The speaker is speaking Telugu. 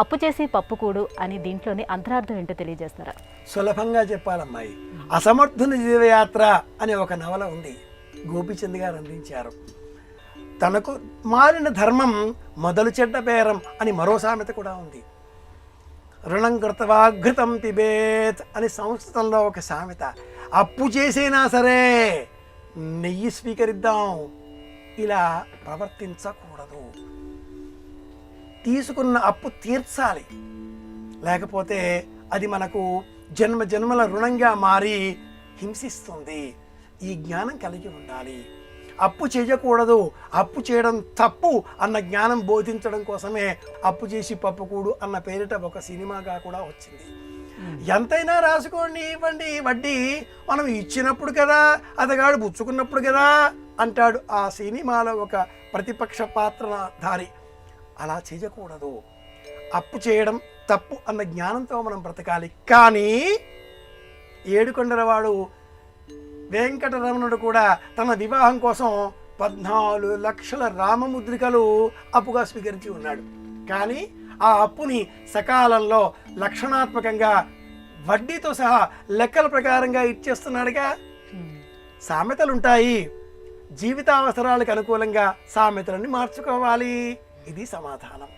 అప్పు చేసి పప్పు కూడు అని దీంట్లోని అంతరార్థం ఏంటో తెలియజేస్తారా సులభంగా చెప్పాలమ్మాయి. అసమర్థుని జీవయాత్ర అనే ఒక నవల ఉంది. గోపిచంద్ గారు అందించారు. తనకు మారిన ధర్మం మొదలు చెడ్డ బేరం అని మరో సామెత కూడా ఉంది. రుణం కృతవాఘృతం పిబేత్ అని సంస్కృతంలో ఒక సామెత. అప్పు చేసైనా సరే నెయ్యి స్వీకరిద్దాం. ఇలా ప్రవర్తించకూడదు. తీసుకున్న అప్పు తీర్చాలి. లేకపోతే అది మనకు జన్మ జన్మల రుణంగా మారి హింసిస్తుంది. ఈ జ్ఞానం కలిగి ఉండాలి. అప్పు చేయకూడదు. అప్పు చేయడం తప్పు అన్న జ్ఞానం బోధించడం కోసమే అప్పు చేసి పప్పుకూడు అన్న పేరిట ఒక సినిమాగా కూడా వచ్చింది. ఎంతైనా రాసుకోండి ఇవ్వండి. వడ్డీ మనం ఇచ్చినప్పుడు కదా అతగాడు పుచ్చుకున్నప్పుడు కదా అంటాడు ఆ సినిమాలో ఒక ప్రతిపక్ష పాత్రధారి. అలా చేయకూడదు. అప్పు చేయడం తప్పు అన్న జ్ఞానంతో మనం బ్రతకాలి. కానీ ఏడుకొండలవాడు వెంకటరమణుడు కూడా తన వివాహం కోసం పద్నాలుగు లక్షల రామముద్రికలు అప్పుగా స్వీకరించి ఉన్నాడు. కానీ ఆ అప్పుని సకాలంలో లక్షణాత్మకంగా వడ్డీతో సహా లెక్కల ప్రకారంగా ఇచ్చేస్తున్నాడుగా. సామెతలుంటాయి. జీవితావసరాలకు అనుకూలంగా సామెతలని మార్చుకోవాలి. ఇది సమాధానం